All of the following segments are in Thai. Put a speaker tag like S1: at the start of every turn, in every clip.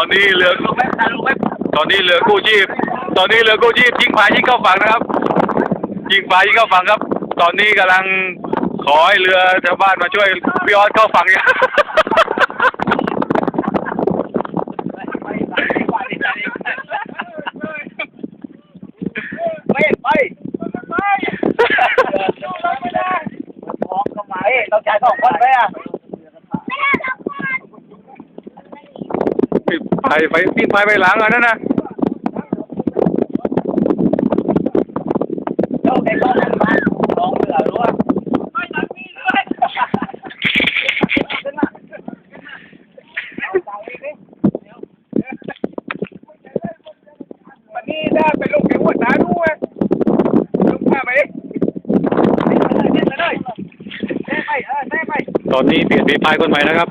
S1: อ
S2: นนี้เรือตอนนี้เรือกู้ชีพ ตอนนี้เรือกู้ชีพยิงพายิงเข้าฝั่งนะครับ ยิงพายิงเข้าฝั่งครับ ตอนนี้กำลังขอให้เรือชาวบ้านมาช่วยพี่ออสเข้าฝั่งอย่าง
S1: ไม่ไปไปมองทำไมเราจ่ายสองคน ไหมอะ
S2: ไปไปไปไปหลังอันนั้นนะ
S1: โอเป็นั่นมาลองเรือรู้ว่าไม่ตัดมีด้วยวันนี้ได้ไปลงแกหัวตาดูไงลงแค่ไปเล่นเลยนไปเออเล่นไป
S2: ตอนนี้เปลี่ยนฝีพายคนใหม่นะครับ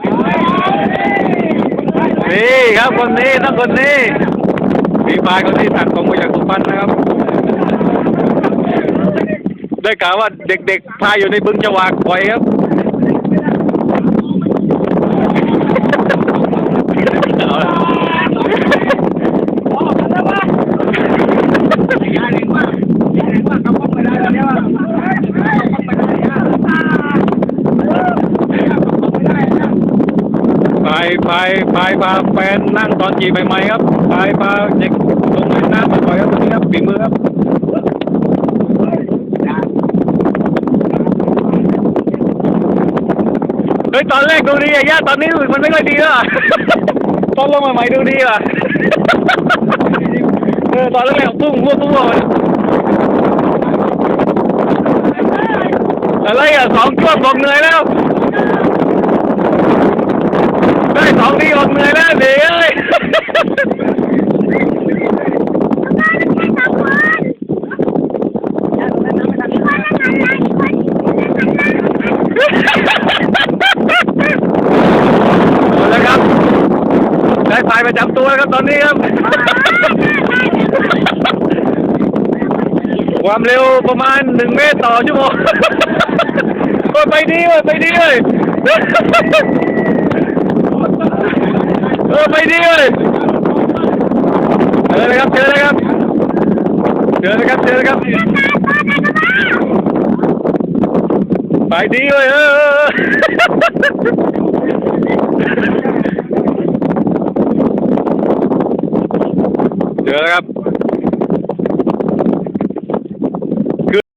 S2: นี่ครับคนนี้ต้องคนนี้มีปลายคนนี้ตัดผมมาจากสุพรรณนะครับ ได้กล่าวว่าเด็กๆพายอยู่ในบึงจวากบ่อยครับ เอาละ พายพายพาแฟนนั่งตอนจีบใหม่ๆครับพายพาเด็กลงเล่นน้ำบ่อยๆครับนี่ครับฝีมือครับเฮ้ยตอนแรกดูดีอะย่าตอนนี้มันไม่ค่อยดีแล้วอะ ตอนลงใหม่ๆดูดีอะ เออตอนแรกๆพุ่งพุ่งพุ่งเลยอะไรอะสองชั่วงบอกเหนื่อยแล้ว ได้สองทีบอกเหนื่อยแล้วเดี๋ยวเอ้ยเอาละครับ ได้สายประจำตัวแล้วครับตอนนี้ครับ ความเร็วประมาณหนึ่งเมตรต่อชั่วโมง โอ้ยไปดีเลยไปดีเลย ไม่ดีเลยเจอเลยครับเจอเลยครับเจอเลยครับเจอเลยครับไปดีเลยเออเจอแล้วครับ